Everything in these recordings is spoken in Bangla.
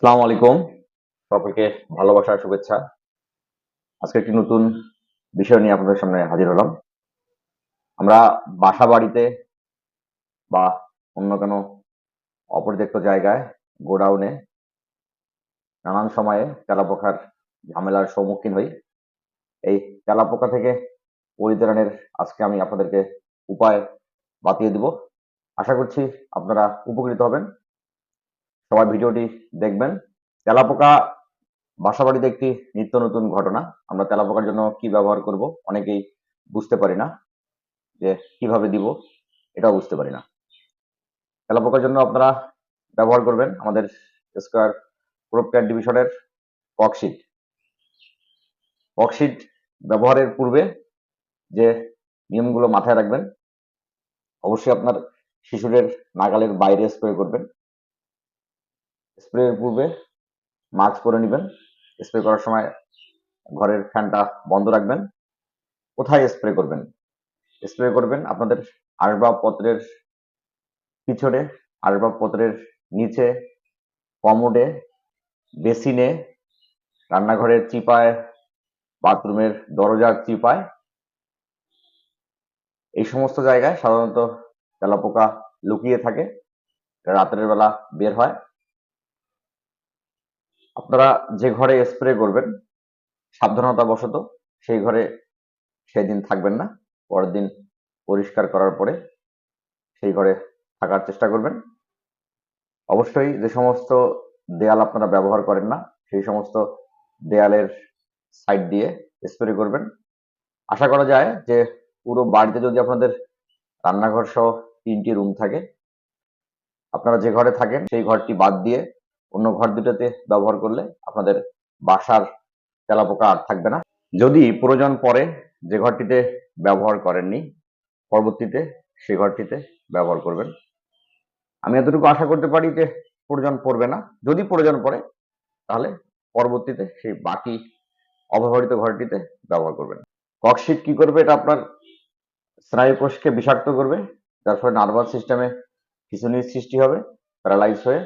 আসসালামু আলাইকুম। সকলকে ভালোবাসার শুভেচ্ছা। আজকে একটি নতুন বিষয় নিয়ে আপনাদের সামনে হাজির হলাম। আমরা বাসা বাড়িতে বা অন্য কোনো অপরিত্যক্ত জায়গায়, গোডাউনে নানান সময়ে তেলাপোকার ঝামেলার সম্মুখীন হই। এই তেলাপোকা থেকে পরিত্রাণের আজকে আমি আপনাদেরকে উপায় বাতিয়ে দিব। আশা করছি আপনারা উপকৃত হবেন। সবাই ভিডিওটি দেখবেন। তেলাপোকা বাসা বাড়িতে একটি নিত্য নতুন ঘটনা। আমরা তেলাপোকার জন্য কি ব্যবহার করব অনেকেই বুঝতে পারি না যে কীভাবে দিব, এটাও বুঝতে পারি না। তেলাপোকার জন্য আপনারা ব্যবহার করবেন আমাদের স্কোয়ার প্রোপ কেয়ার ডিভিশনের ককশিট ককশিট ব্যবহারের পূর্বে যে নিয়মগুলো মাথায় রাখবেন, অবশ্যই আপনার শিশুদের নাগালের বাইরে স্প্রে করবেন। স্প্রের পূর্বে মাস্ক পরে নেবেন। স্প্রে করার সময় ঘরের ফ্যানটা বন্ধ রাখবেন। কোথায় স্প্রে করবেন? স্প্রে করবেন আপনাদের আসবাবপত্রের পিছনে, আসবাবপত্রের নিচে, কমোডে, বেসিনে, রান্নাঘরের চিপায়, বাথরুমের দরজার চিপায়। এই সমস্ত জায়গায় সাধারণত তেলাপোকা লুকিয়ে থাকে। রাতের বেলা বের হয়। আপনারা যে ঘরে স্প্রে করবেন সাবধানতা বশত সেই ঘরে সেদিন থাকবেন না। পরের দিন পরিষ্কার করার পরে সেই ঘরে থাকার চেষ্টা করবেন। অবশ্যই যে সমস্ত দেয়াল আপনারা ব্যবহার করেন না, সেই সমস্ত দেয়ালের সাইড দিয়ে স্প্রে করবেন। আশা করা যায় যে পুরো বাড়িতে যদি আপনাদের রান্নাঘর সহ তিনটি রুম থাকে, আপনারা যে ঘরে থাকেন সেই ঘরটি বাদ দিয়ে অন্য ঘর দুটোতে ব্যবহার করলে আপনাদের বাসার তেলাপোকা আর থাকবে না। যদি প্রয়োজন পরে যে ঘরটিতে ব্যবহার করেননি, পরবর্তীতে সে ঘরটিতে ব্যবহার করবেন। আমি এতটুকু আশা করতে পারি যে প্রয়োজন পড়বে না। যদি প্রয়োজন পড়ে তাহলে পরবর্তীতে সেই বাকি অব্যবহৃত ঘরটিতে ব্যবহার করবেন। ককশিট কি করবে এটা আপনার স্নায়ুকোষকে বিষাক্ত করবে, যার ফলে নার্ভাস সিস্টেমে খিচুনির সৃষ্টি হবে, প্যারালাইজ হয়ে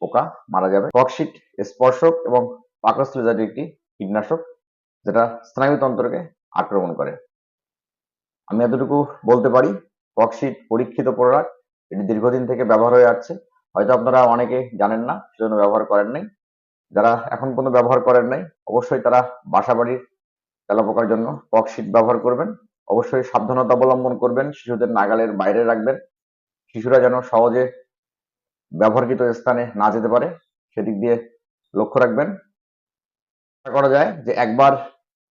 পোকা মারা যাবে। ককশিট স্পর্শক এবং পাকস্থলী জাতীয় একটি কীটনাশক যেটা স্নায়ুতন্ত্রকে আক্রমণ করে। আমি এতটুকু বলতে পারি ককশিট পরীক্ষিত প্রোডাক্ট এটি দীর্ঘদিন থেকে ব্যবহার হয়ে আসছে। হয়তো আপনারা অনেকে জানেন না, সেজন্য ব্যবহার করেন নাই। যারা এখন পর্যন্ত ব্যবহার করেন নাই, অবশ্যই তারা বাসা বাড়ির তেলাপোকার জন্য ককশিট ব্যবহার করবেন। অবশ্যই সাবধানতা অবলম্বন করবেন, শিশুদের নাগালের বাইরে রাখবেন। শিশুরা যেন সহজে ব্যবহৃত স্থানে না যেতে পারে, সেদিক দিয়ে লক্ষ্য রাখবেন। করা যায় যে একবার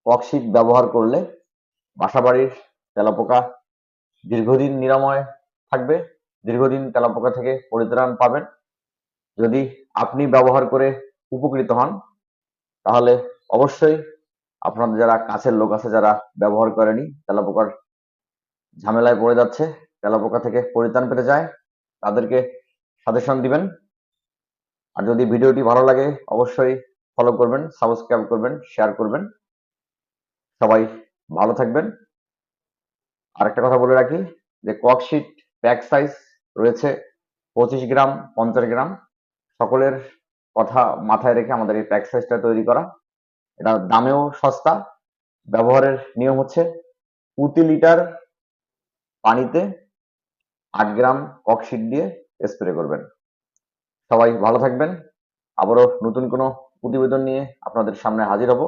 ককশিট ব্যবহার করলে বাসাবাড়ির তেলাপোকা দীর্ঘদিন নিরাময় থাকবে, দীর্ঘদিন তেলাপোকা থেকে পরিত্রাণ পাবেন। যদি আপনি ব্যবহার করে উপকৃত হন, তাহলে অবশ্যই আপনাদের যারা কাছের লোক আছে, যারা ব্যবহার করেনি, তেলাপোকার ঝামেলায় পড়ে যাচ্ছে, তেলাপোকা থেকে পরিত্রাণ পেতে চায়, তাদেরকে সাজেশন দিবেন। আর যদি ভিডিওটি ভালো লাগে, অবশ্যই ফলো করবেন সাবস্ক্রাইব করবেন শেয়ার করবেন। সবাই ভালো থাকবেন। আর একটা কথা বলে রাখি যে ককশিট প্যাক সাইজ রয়েছে পঁচিশ গ্রাম, পঞ্চাশ গ্রাম। সকলের কথা মাথায় রেখে আমাদের এই প্যাক সাইজটা তৈরি করা। এটা দামেও সস্তা, ব্যবহারের নিয়ম হচ্ছে প্রতি লিটার পানিতে আট গ্রাম ককশিট দিয়ে স্প্রে করবেন। সবাই ভালো থাকবেন। আবারও নতুন কোনো প্রতিবেদন নিয়ে আপনাদের সামনে হাজির হব।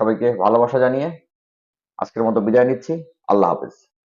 সবাইকে ভালোবাসা জানিয়ে আজকের মতো বিদায় নিচ্ছি। আল্লাহ হাফেজ।